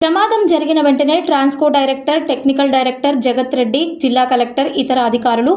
ప్రమాదం జరిగిన వెంటనే ట్రాన్స్కో డైరెక్టర్ టెక్నికల్ డైరెక్టర్ జగత్ రెడ్డి జిల్లా కలెక్టర్ ఇతర అధికారులు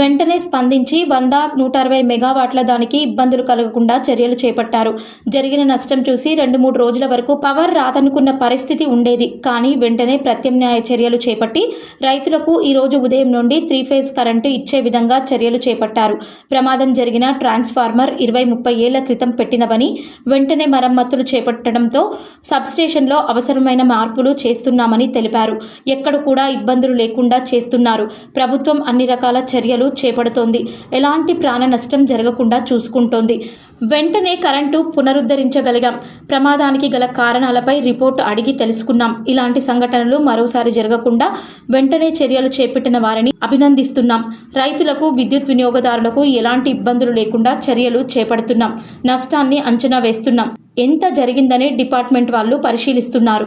వెంటనే స్పందించి వంద నూట అరవై మెగావాట్ల దానికి ఇబ్బందులు కలగకుండా చర్యలు చేపట్టారు. జరిగిన నష్టం చూసి రెండు మూడు రోజుల వరకు పవర్ రాదనుకున్న పరిస్థితి ఉండేది. కానీ వెంటనే ప్రత్యామ్నాయ చర్యలు చేపట్టి రైతులకు ఈ రోజు ఉదయం నుండి త్రీ ఫేజ్ కరెంటు ఇచ్చే విధంగా చర్యలు చేపట్టారు. ప్రమాదం జరిగిన ట్రాన్స్ఫార్మర్ ఇరవై ముప్పై ఏళ్ళ క్రితం పెట్టినవని వెంటనే మరమ్మతులు చేపట్టడంతో సబ్స్టేషన్లో అవసరమైన మార్పులు చేస్తున్నామని తెలిపారు. ఎక్కడ కూడా ఇబ్బందులు లేకుండా చేస్తున్నారు. ప్రభుత్వం అన్ని రకాల చర్యలు చేపడుతోంది. ఎలాంటి ప్రాణ నష్టం జరగకుండా చూసుకుంటోంది. వెంటనే కరెంటు పునరుద్ధరించగలిగాం. ప్రమాదానికి గల కారణాలపై రిపోర్టు అడిగి తెలుసుకున్నాం. ఇలాంటి సంఘటనలు మరోసారి జరగకుండా వెంటనే చర్యలు చేపట్టిన వారిని అభినందిస్తున్నాం. రైతులకు విద్యుత్ వినియోగదారులకు ఎలాంటి ఇబ్బందులు లేకుండా చర్యలు చేపడుతున్నాం. నష్టాన్ని అంచనా వేస్తున్నాం. ఎంత జరిగిందనే డిపార్ట్మెంట్ వాళ్ళు పరిశీలిస్తున్నారు.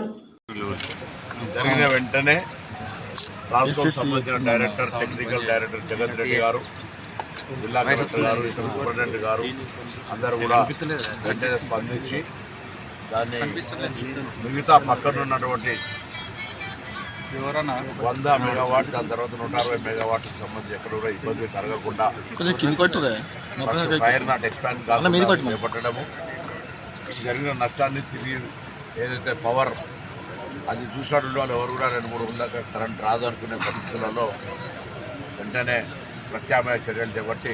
జరిగిన వెంటనే సంబంధించిన director technical director Jagan Reddy గారు జిల్లా కలెక్టర్ గారు ఇతర సూపరింటెండెంట్ గారు అందరూ కూడా వెంటనే స్పందించి దాన్ని మిగతా పక్కన ఉన్నటువంటి వంద మెగావాట్ దాని తర్వాత నూట అరవై మెగావాట్ సంబంధించి ఎక్కడ కూడా ఇబ్బంది కలగకుండా కింద ఫైర్ నాట్ ఎక్స్పాండ్ కాకుండా కొట్టమా? చేపట్టడము. జరిగిన నష్టాన్ని తిరిగి ఏదైతే పవర్ అది చూసినటువంటి వాళ్ళు ఎవరు కూడా రెండు మూడు రోజుల కరెంట్ రాదు అనుకునే పరిస్థితులలో వెంటనే ప్రత్యామ్నాయ చర్యలు చేపట్టి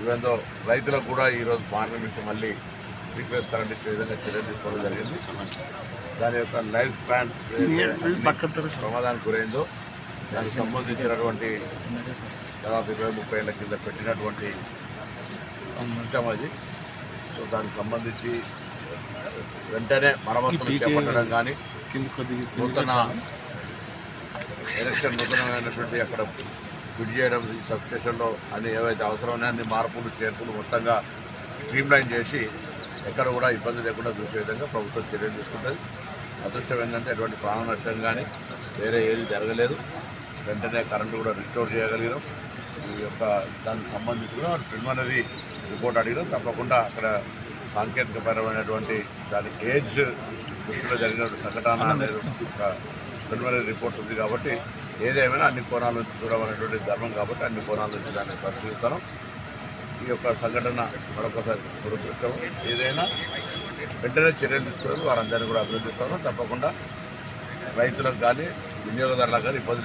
ఇవేందో రైతులకు కూడా ఈరోజు మార్గం నుంచి మళ్ళీ ఫేజ్ కరెంట్ ఇచ్చే విధంగా చర్యలు తీసుకోవడం జరిగింది. దాని యొక్క లైఫ్ స్పాన్ ప్రమాదానికి గురైందో దానికి సంబంధించినటువంటి దాదాపు ఇరవై ముప్పై ఏళ్ళ కింద పెట్టినటువంటి సిస్టమ్ అది. సో దానికి సంబంధించి వెంటనే మరమ్మతులు చేపట్టడం కానీ కింద కొద్దిగా నూతన ఎలక్షన్ నూతనమైనటువంటి అక్కడ ఫిట్ చేయడం సబ్స్టేషన్లో అన్ని ఏవైతే అవసరమైన అన్ని మార్పులు చేర్పులు మొత్తంగా స్ట్రీమ్లైన్ చేసి ఎక్కడ కూడా ఇబ్బంది లేకుండా చూసే విధంగా ప్రభుత్వం చర్యలు తీసుకుంటుంది. అదృష్టం ఏంటంటే ఎటువంటి ప్రాణ నష్టం కానీ వేరే ఏది జరగలేదు. వెంటనే కరెంటు కూడా రిస్టోర్ చేయగలిగినాం. ఈ యొక్క దానికి సంబంధించి కూడా ప్రిలిమినరీ రిపోర్ట్ అడిగినాం. తప్పకుండా అక్కడ సాంకేతికపరమైనటువంటి దాని ఏజ్ దృష్టిలో జరిగిన సంఘటన అనేది ఒక ప్రిలిమినరీ రిపోర్ట్ ఉంది కాబట్టి ఏదేమైనా అన్ని కోణాల నుంచి చూడమనేటువంటి ధర్మం కాబట్టి అన్ని కోణాల నుంచి దాన్ని పరిశీలిస్తాను. ఈ యొక్క సంఘటన మరొకసారి దురదృష్టం. ఏదైనా వెంటనే చర్యలు తీసుకోవడం వారందరినీ కూడా అభినందిస్తాను. తప్పకుండా రైతులకు కానీ వినియోగదారులకు కానీ ఇబ్బంది